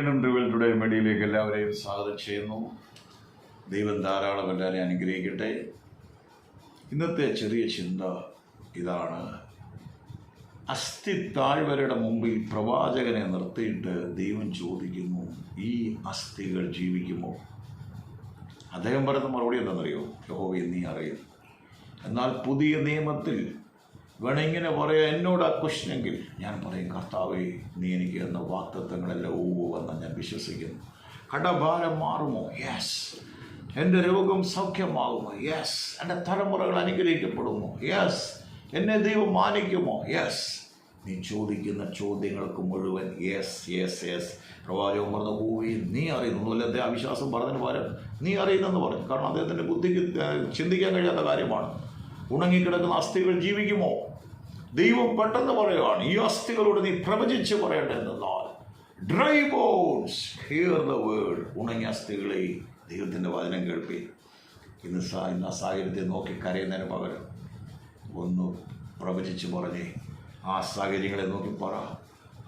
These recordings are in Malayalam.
വീണ്ടും ടുഡേ മീഡിയയിലേക്ക് എല്ലാവരെയും സ്വാഗതം ചെയ്യുന്നു. ദൈവം ധാരാളം എല്ലാവരെയും അനുഗ്രഹിക്കട്ടെ. ഇന്നത്തെ ചെറിയ ചിന്ത ഇതാണ്. അസ്ഥി താഴ്വരയുടെ മുമ്പിൽ പ്രവാചകനെ നിർത്തിയിട്ട് ദൈവം ചോദിക്കുന്നു ഈ അസ്ഥികൾ ജീവിക്കുമോ? അദ്ദേഹം പറയുന്ന മറുപടി എന്താണെന്നറിയോ? യഹോവ നീ അറിയും എന്നാൽ പുതിയ നിയമത്തിൽ വേണമെങ്കിൽ പറയാം എന്നോട് ആ ക്വസ്റ്റനെങ്കിൽ ഞാൻ പറയും കർത്താവേ നീ എനിക്ക് എന്ന വാക്തത്വങ്ങളെല്ലാം ഊവെന്ന് ഞാൻ വിശ്വസിക്കുന്നു. കടഭാരം മാറുമോ? യെസ് എന്റെ രോഗം സൗഖ്യമാകുമോ? യെസ് എന്റെ തലമുറകൾ അനുഗ്രഹിക്കപ്പെടുമോ? യെസ് എന്നെ ദൈവം മാനിക്കുമോ? യെസ് നീ ചോദിക്കുന്ന ചോദ്യങ്ങൾക്ക് മുഴുവൻ യെസ് യെസ് യെസ് പ്രവാചകൻ പറഞ്ഞ പോയി നീ അറിയുന്നു അല്ലെ. അവിശ്വാസം പറഞ്ഞതിന് പകരം നീ അറിയുന്നെന്ന് പറഞ്ഞു. കാരണം അദ്ദേഹത്തിന്റെ ബുദ്ധിക്ക് ചിന്തിക്കാൻ കഴിയാത്ത കാര്യമാണ്. ഉണങ്ങിക്കിടക്കുന്ന അസ്ഥികൾ ജീവിക്കുമോ? ദൈവം പെട്ടെന്ന് പറയുകയാണ് ഈ അസ്ഥികളോട് നീ പ്രവചിച്ച് പറയേണ്ടതെന്നാൽ dry bones hear the word ഉണങ്ങിയ അസ്ഥികളെ ദൈവത്തിന്റെ വചനം കേൾപ്പി. ഇന്ന് സാ ഇന്ന് ആ സാഹചര്യത്തെ നോക്കി കരയുന്നതിന് പകരം ഒന്ന് പ്രവചിച്ച് പറഞ്ഞേ. ആ സാഹചര്യങ്ങളെ നോക്കി പറ.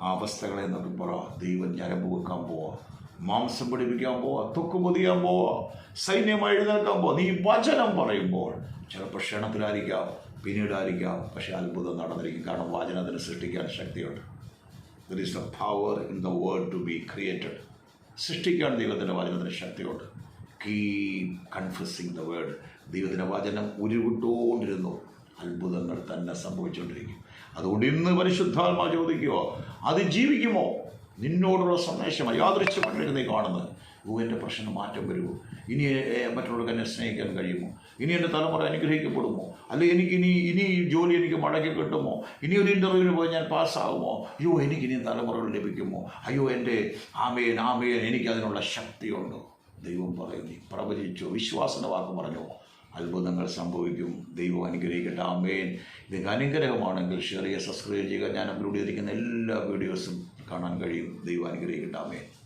ആ അവസ്ഥകളെ നോക്കി പറ. ദൈവം ഞരമ്പ് വെക്കാൻ പോവാ. മാംസം പിടിപ്പിക്കാൻ പോവാ. തൊക്ക് പൊതിയാൻ പോവാ. സൈന്യമായി എഴുന്നേൽക്കാൻ പോവാ. നീ വചനം പറയുമ്പോൾ ചിലപ്പോൾ ക്ഷണത്തിലായിരിക്കാം പിന്നീടായിരിക്കാം. പക്ഷേ അത്ഭുതം നടന്നിരിക്കും. കാരണം വചനത്തിന് സൃഷ്ടിക്കാൻ ശക്തിയുണ്ട്. There is a power in the world to be created സൃഷ്ടിക്കാൻ ദൈവത്തിന്റെ വചനത്തിന് ശക്തിയുണ്ട്. Keep confusing the word. ദൈവത്തിന്റെ വചനം ഉരുവിട്ടുകൊണ്ടിരുന്നു അത്ഭുതങ്ങൾ തന്നെ സംഭവിച്ചുകൊണ്ടിരിക്കും അതുകൊണ്ട് ഇന്ന് പരിശുദ്ധാത്മാ ചോദിക്കുമോ അത് ജീവിക്കുമോ? നിന്നോടുള്ള സന്ദേശമാണ് യാദൃശ്യമായിട്ട് നീ കാണുന്നത്. ഓ എന്റെ പ്രശ്നം മാറ്റം വരുമോ? ഇനി മറ്റുള്ളവർക്ക് എന്നെ സ്നേഹിക്കാൻ കഴിയുമോ? ഇനി എന്റെ തലമുറ അനുഗ്രഹിക്കപ്പെടുമോ? അല്ലെങ്കിൽ എനിക്ക് ഇനി ഇനി ജോലി എനിക്ക് മടക്കി കിട്ടുമോ? ഇനി ഒരു ഇന്റർവ്യൂവിന് പോയി ഞാൻ പാസ്സാകുമോ അയ്യോ എനിക്ക് ഇനി തലമുറകൾ ലഭിക്കുമോ? അയ്യോ എന്റെ ആമയൻ ആമയൻ എനിക്കതിനുള്ള ശക്തിയുണ്ടോ? ദൈവം പറയുന്നു പ്രവചിച്ചു വിശ്വാസന വാക്ക് പറഞ്ഞു. അത്ഭുതങ്ങൾ സംഭവിക്കും. ദൈവം അനുഗ്രഹിക്കട്ടെ. ആമേൻ. ഇത് അനുഗ്രഹമാണെങ്കിൽ ഷെയർ ചെയ്യുക സബ്സ്ക്രൈബ് ചെയ്യുക. ഞാൻ അപ്ലോഡ് ചെയ്തിരിക്കുന്ന എല്ലാ വീഡിയോസും കാണാൻ കഴിയും. ദൈവം അനുഗ്രഹിക്കട്ടെ. ആമേൻ.